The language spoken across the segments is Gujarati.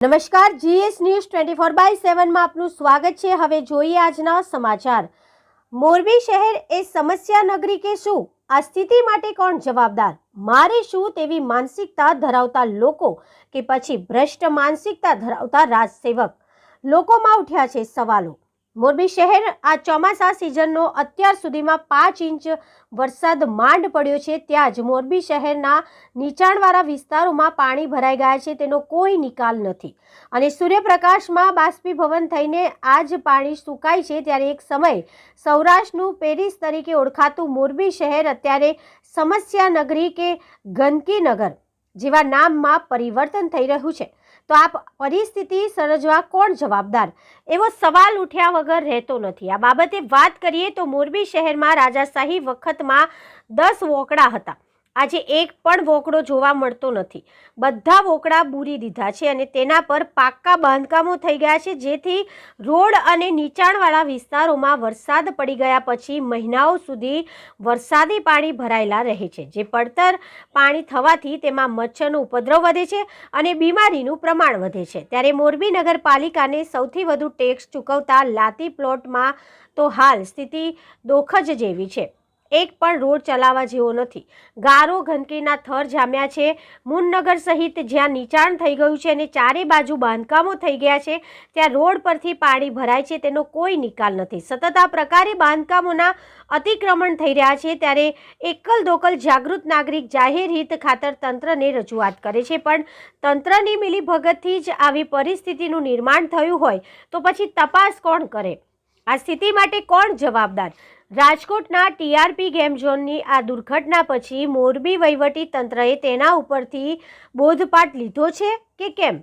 નમસ્કાર, GS news twenty four by સેવનમાં આપનું સ્વાગત છે. હવે જોઈએ આજના સમાચાર. મોરબી શહેર એ સમસ્યા નગરી કે શું? આ સ્થિતિ માટે કોણ જવાબદાર? મારે શું તેવી માનસિકતા ધરાવતા લોકો કે પછી ભ્રષ્ટ માનસિકતા ધરાવતા રાજસેવક? લોકોમાં ઉઠ્યા છે સવાલો. મોરબી શહેર આ ચોમાસા સિઝનનો અત્યાર સુધીમાં પાંચ ઇંચ વરસાદ માંડ પડ્યો છે. ત્યાં જ મોરબી શહેરના નીચાણવાળા વિસ્તારોમાં પાણી ભરાઈ ગયા છે. તેનો કોઈ નિકાલ નથી. અને સૂર્યપ્રકાશમાં બાષ્પીભવન થઈને આ જ પાણી સુકાય છે ત્યારે એક સમય સૌરાષ્ટ્રનું પેરિસ તરીકે ઓળખાતું મોરબી શહેર અત્યારે સમસ્યા નગરી કે ગંદકી નગર જેવા નામમાં પરિવર્તન થઈ રહ્યું છે. તો આ પરિસ્થિતિ સર્જવા કોણ જવાબદાર? એવો સવાલ ઉઠ્યા વગર રહેતો નથી. આ બાબતે વાત કરીએ તો મોરબી શહેરમાં રાજાશાહી વખતમાં દસ વોકડા હતા. આજે એક પણ વોકડો જોવા મળતો નથી. બધા વોકડા બૂરી દીધા છે અને તેના પર પાક્કા બાંધકામો થઈ ગયા છે, જેથી રોડ અને નીચાણવાળા વિસ્તારોમાં વરસાદ પડી ગયા પછી મહિનાઓ સુધી વરસાદી પાણી ભરાયેલા રહે છે, જે પડતર પાણી થવાથી તેમાં મચ્છરનો ઉપદ્રવ વધે છે અને બીમારીનું પ્રમાણ વધે છે. ત્યારે મોરબી નગરપાલિકાને સૌથી વધુ ટેક્સ ચૂકવતા લાતી પ્લોટમાં તો હાલ સ્થિતિ દોખજ જેવી છે. એક પણ રોડ ચલાવવા જેવો નથી. ગારો ગંદકીના થર જામ્યા છે. મુનનગર સહિત જ્યાં નીચાણ થઈ ગયું છે અને ચારે બાજુ બાંધકામો થઈ ગયા છે, ત્યાં રોડ પરથી પાણી ભરાય છે, તેનો કોઈ નિકાલ નથી. સતત આ પ્રકારે બાંધકામોના અતિક્રમણ થઈ રહ્યા છે, ત્યારે એકલ દોકલ જાગૃત નાગરિક જાહેર હિત ખાતર તંત્રને રજૂઆત કરે છે. પણ તંત્રની મિલીભગતથી જ આવી પરિસ્થિતિનું નિર્માણ થયું હોય, તો પછી તપાસ કોણ કરે? આ સ્થિતિ માટે કોણ જવાબદાર? રાજકોટના ટીઆરપી ગેમ ઝોનની આ દુર્ઘટના પછી મોરબી વહીવટી તંત્રએ તેના ઉપરથી બોધપાઠ લીધો છે કે કેમ?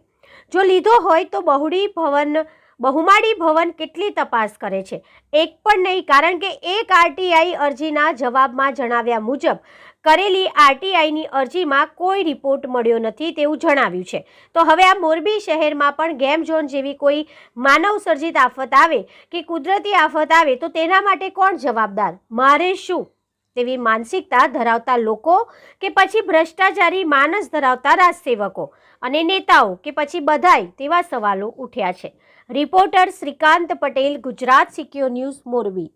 જો લીધો હોય તો બહુડી ભવન, બહુમાળી ભવન કેટલી તપાસ કરે છે? એક પણ નહીં, કારણ કે એક આરટીઆઈ અરજીના જવાબમાં જણાવ્યા મુજબ કરેલી આરટીઆઈની અરજીમાં કોઈ રિપોર્ટ મળ્યો નથી તેવું જણાવ્યું છે. તો હવે આ મોરબી શહેરમાં પણ ગેમ ઝોન જેવી કોઈ માનવ સર્જિત આફત આવે કે કુદરતી આફત આવે તો તેના માટે કોણ જવાબદાર? મારે શું? તેવી માનસિકતા ધરાવતા લોકો કે પછી ભ્રષ્ટાચારી માનસ ધરાવતા રાજસેવકો અને નેતાઓ કે પછી બધાય તેવા સવાલો ઉઠ્યા છે. Reporter Shrikant Patel, Gujarat secure news, Morbi.